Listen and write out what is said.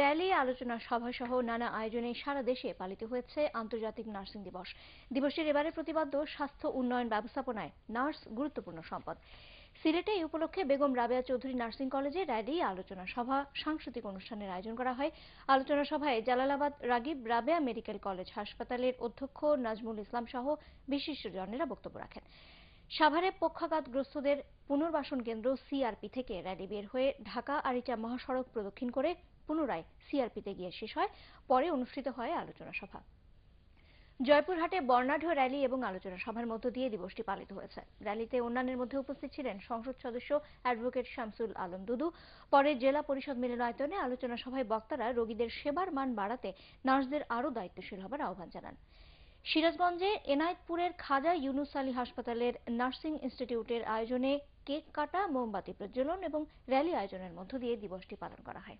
Rally, আলোচনা সভা সহ নানা আয়োজনে সারা দেশে পালিত হয়েছে আন্তর্জাতিক নার্সিং দিবস। দিবসটির এবারের প্রতিপাদ্য, স্বাস্থ্য উন্নয়ন ব্যবস্থাপনায় নার্স গুরুত্বপূর্ণ সম্পদ। সিলেটে এই উপলক্ষে বেগম রাবেয়া চৌধুরী নার্সিং কলেজে র্যালি, আলোচনা সভা, সাংস্কৃতিক অনুষ্ঠানের আয়োজন করা হয়। আলোচনা সভায় জালালাবাদ রাগিব রাবেয়া মেডিকেল কলেজ হাসপাতালের অধ্যক্ষ নাজমুল ইসলাম সহ বিশিষ্টজনেরা বক্তব্য রাখেন। সাভারে পক্ষাঘাতগ্রস্তদের পুনর্বাসন কেন্দ্র সিআরপি থেকে র্যালি বের হয়ে ঢাকা আরিচা মহাসড়ক প্রদক্ষিণ করে পুনরায় সিআরপিতে গিয়ে শেষ হয়, পরে অনুষ্ঠিত হয় আলোচনা সভা। জয়পুরহাটে বর্ণাঢ্য র্যালি এবং আলোচনা সভার মধ্য দিয়ে দিবসটি পালিত হয়েছে। র্যালিতে অন্যান্যের মধ্যে উপস্থিত ছিলেন সংসদ সদস্য অ্যাডভোকেট শামসুল আলম দুদু। পরে জেলা পরিষদ মিলনায়তনে আলোচনা সভায় বক্তারা রোগীদের সেবার মান বাড়াতে নার্সদের আরও দায়িত্বশীল হবার আহ্বান জানান। সিরাজগঞ্জে এনায়েতপুরের খাজা ইউনুস আলী হাসপাতালের নার্সিং ইনস্টিটিউটের আয়োজনে কেক কাটা, মোমবাতি প্রজ্বলন এবং র্যালি আয়োজনের মধ্য দিয়ে দিবসটি পালন করা হয়।